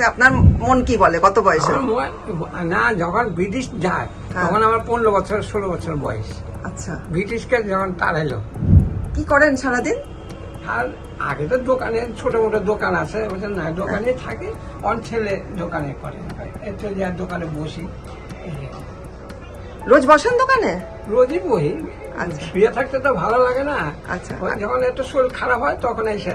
বয়সে আপনার মন কি বলে? কত বয়সে না যখন ব্রিটিশ যায় হ্যাঁ। তখন আমার পনেরো বছর ষোলো বছর বয়স। আচ্ছা। ব্রিটিশকে যখন তাড়াইলো কি করেন সারাদিন? আর আগে তো দোকানে ছোট মোটো দোকান আছে বলছেন না দোকানে থাকে অন ছেলে দোকানে করে। একটু যে দোকানে বসি। রোজ বসেন দোকানে? রোজই বহি। আচ্ছা। শুয়ে থাকতে তো ভালো লাগে না। আচ্ছা। যখন একটু শরীর খারাপ হয় তখন এসে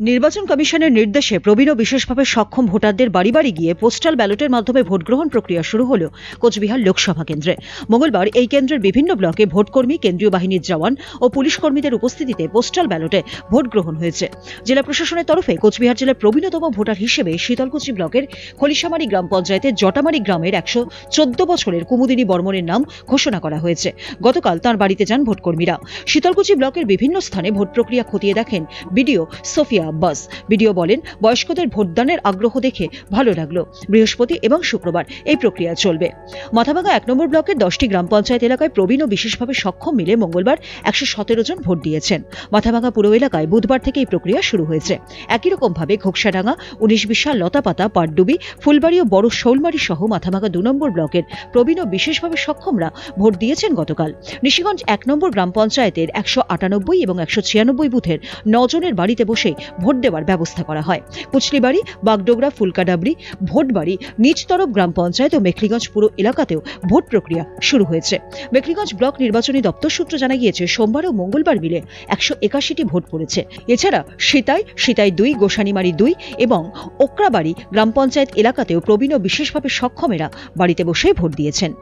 নির্বাচন কমিশনের নির্দেশে প্রবীণ ও বিশেষভাবে সক্ষম ভোটারদের বাড়ি বাড়ি গিয়ে পোস্টাল ব্যালটের মাধ্যমে ভোট গ্রহণ প্রক্রিয়া শুরু হল কোচবিহার লোকসভা কেন্দ্রে। মঙ্গলবার এই কেন্দ্রের বিভিন্ন ব্লকে ভোটকর্মী, কেন্দ্রীয় বাহিনীর জওয়ান ও পুলিশ কর্মীদের উপস্থিতিতে পোস্টাল ব্যালটে ভোট গ্রহণ হয়েছে। জেলা প্রশাসনের তরফে কোচবিহার জেলার প্রবীণতম ভোটার হিসেবে শীতলকুচি ব্লকের খলিশামারি গ্রাম পঞ্চায়েতের জটামারি গ্রামের একশো চোদ্দ বছরের কুমুদিনী বর্মনের নাম ঘোষণা করা হয়েছে। গতকাল তার বাড়িতে যান ভোটকর্মীরা। শীতলকুচি ব্লকের বিভিন্ন স্থানে ভোট প্রক্রিয়া খতিয়ে দেখেন বিডিও সোফিয়া আব্বাস বিডিও বলেন, বয়স্কদের ভোটদানের আগ্রহ দেখে ভালো লাগল। বৃহস্পতি এবং শুক্রবার এই প্রক্রিয়া চলবে। মাথাভাঙা এক নম্বর ব্লকের দশটি গ্রাম পঞ্চায়েত এলাকায় প্রবীণ ও বিশেষভাবে সক্ষম মিলে মঙ্গলবার একশো সতেরো জন ভোট দিয়েছেন। মাথাভাঙা পুরো এলাকায় বুধবার থেকে এই প্রক্রিয়া শুরু হয়েছে। একই রকমভাবে ঘোকসাডাঙ্গা উনিশ বিশাল লতাপাতা, পাটডুবি, ফুলবাড়ি ও বড় শৌলমারি সহ মাথাভাঙা দু নম্বর ব্লকের প্রবীণ ও বিশেষভাবে সক্ষমরা ভোট দিয়েছেন গতকাল। নিশিগঞ্জ এক নম্বর গ্রাম পঞ্চায়েতের একশো আটানব্বই এবং একশো ছিয়ানব্বই বুথের নজনের বাড়িতে বসে ভোট দেওয়ার ব্যবস্থা করা হয়। কুচলিবাড়ি বাগডোগরা ফুলকাডাবড়ি ভোটবাড়ি, নিচতরফ গ্রাম পঞ্চায়েত ও মেখলিগঞ্জ পুরো এলাকাতেও ভোট প্রক্রিয়া শুরু হয়েছে। মেখলিগঞ্জ ব্লক নির্বাচনী দপ্তর সূত্র জানা গিয়েছে, সোমবার ও মঙ্গলবার মিলে একশো একাশিটি ভোট পড়েছে। এছাড়া সিতাই সিতাই দুই, গোসানিমারি দুই এবং ওকরাবাড়ি গ্রাম পঞ্চায়েত এলাকাতেও প্রবীণ ও বিশেষভাবে সক্ষমেরা বাড়িতে বসে ভোট দিয়েছেন।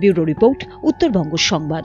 ব্যুরো রিপোর্ট, উত্তরবঙ্গ সংবাদ।